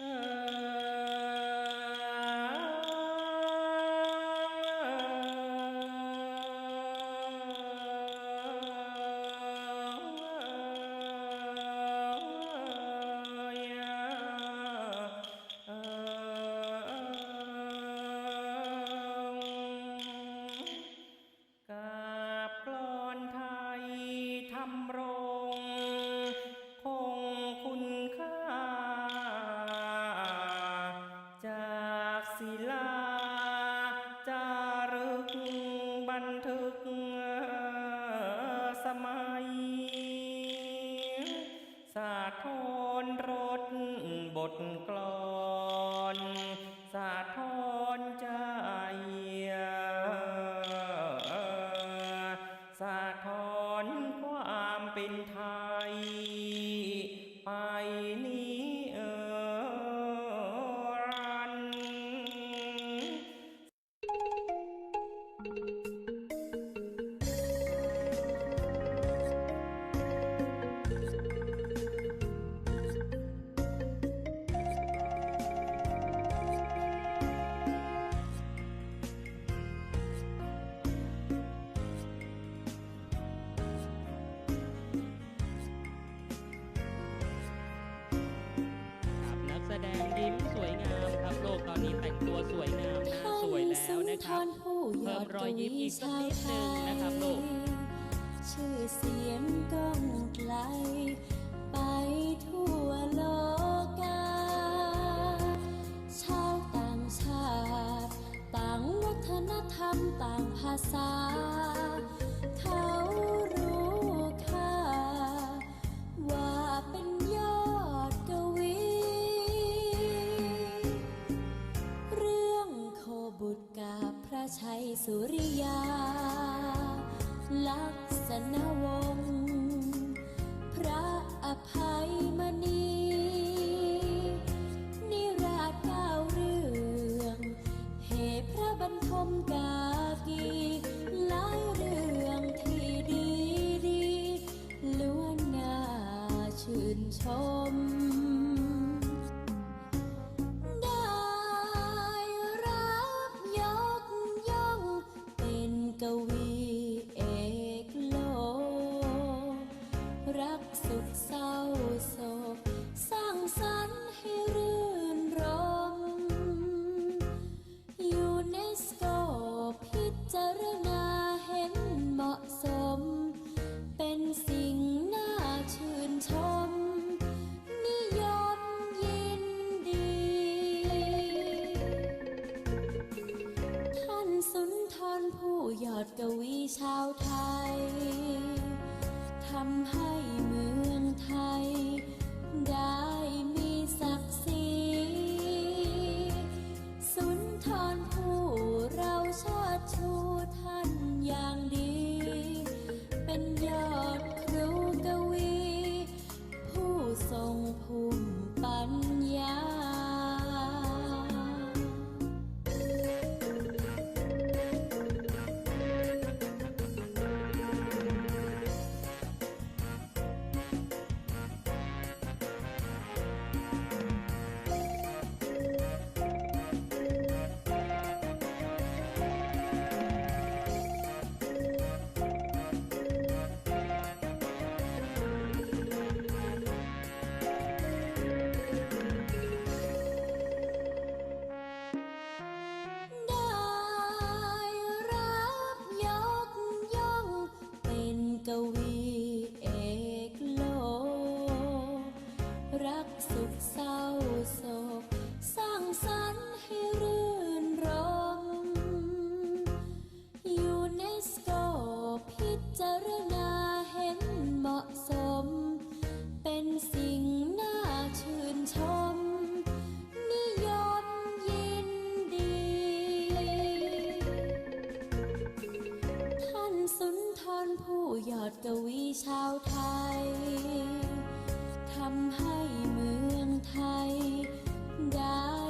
ก เป็นไท นี้แต่งตัวสวยงามหน้าสวยแล้วนะครับ เพิ่มรอยยิ้มอีกสักนิดหนึ่งนะครับลูกชื่อเสียงก้องไกล ไปทั่วโลกาชาวต่างชาติ ต่างวัฒนธรรมต่างภาษาเขา สุริยา ลักษณะวงศ์ ยอดกวีชาวไทยทำให้มือ ผู้ยอดกวีชาวไทย ทำให้เมืองไทยได้